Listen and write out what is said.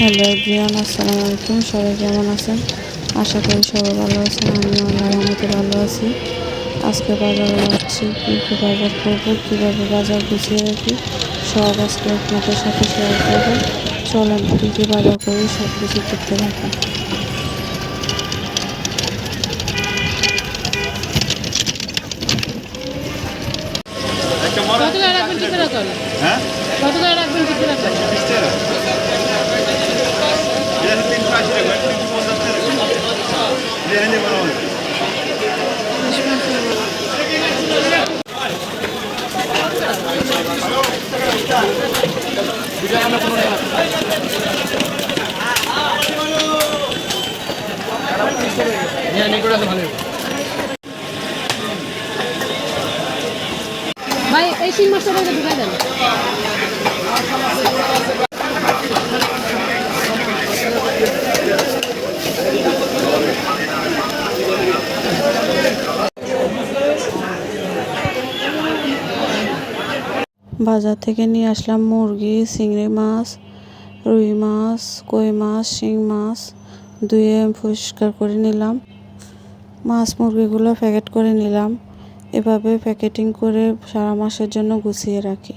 Hello everyone আসসালামু আলাইকুম। সবাই কেমন আছেন? আশা করি সবাই ভালো আছেন আমি আল্লাহর রহমতে ভালো আছি। আজকে বাজারে যাচ্ছি কী কী বাজার করব কীভাবে বাজার গুছিয়ে রাখি সব আজকে আপনাদের সাথে শেয়ার করব। চলেন কী কী বাজার করি সব কিছু দেখতে থাকুন হ্যাঁ? ভাই এই শিং মাছটা বাইরে বাজার থেকে নিয়ে আসলাম মুরগি, চিংড়ি মাছ, রুই মাছ, কই মাছ, শিং মাছ। ধুয়ে পরিষ্কার করে নিলাম। মাছ মুরগিগুলো প্যাকেট করে নিলাম। এভাবে প্যাকেটিং করে সারা মাসের জন্য গুছিয়ে রাখি।